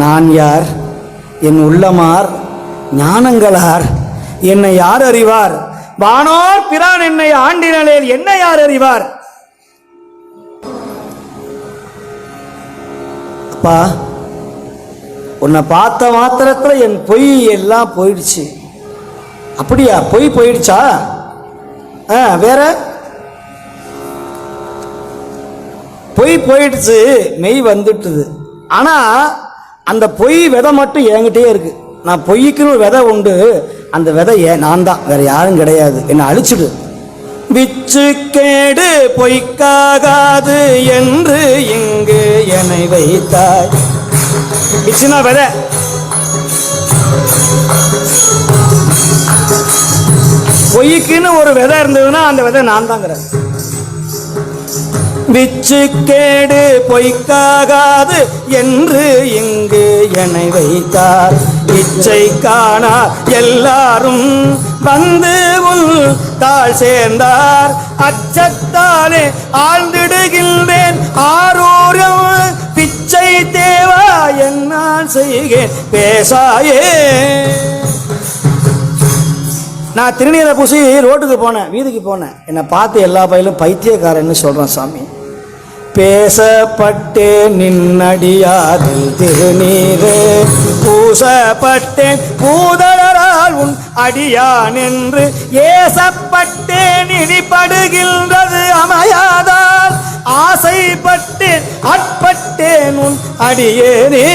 நான் யார்? என் உள்ளமார் ஞானங்களார். என்னை யார் அறிவார்? வானோர் பிரான் என்னை ஆண்டினலேல் என்னை யார் அறிவார்? அப்பா உன்னை பார்த்த மாத்திரத்துல என் பொய் எல்லாம் போயிடுச்சு. அப்படியா? பொய் போயிடுச்சா? ஆ வேற? பொய் போயிடுச்சு. மெய் வந்துட்டுது. ஆனால் அந்த பொய் விதை மட்டும் என்கிட்டயே இருக்கு. நான் பொய்க்குன்னு ஒரு விதை உண்டு அந்த விதை ஏன் நான் தான். வேற யாரும் கிடையாது. என்னை அழிச்சிடு. விச்சு கேடு பொய்க்காகாது என்று இங்கு என்னை வைத்தாய். விச்சுனா விதை. பொய்க்குன்னு ஒரு விதை இருந்ததுன்னா அந்த விதை நான் தாங்கிறேன் விச்சு கேடு பொய்க்காகாது என்று இங்கு என்னை வைத்தார். இச்சை காணா எல்லாரும் வந்து உள் தாழ் சேர்ந்தார். அச்சத்தாலே ஆழ்ந்திடுகின்றேன். ஆரூரம் பிச்சை தேவா என்ன செய்கிறேன். பேசாயே. நான் திருநீரை பூசி ரோட்டுக்கு போனேன் வீதிக்கு போனேன். என்னை பார்த்து எல்லா பயிலும் பைத்தியக்காரன்னு சொல்கிறேன் சாமி. பேசப்பட்டேன் நின்னடியாதில் திருநீரே. பூசப்பட்டேன் பூதலரால் உன் அடியான் என்று ஏசப்பட்டேன் இனிப்படுகின்றது அமையாதால். ஆசைப்பட்டேன் அட்பட்டேன் உன் அடியேனே.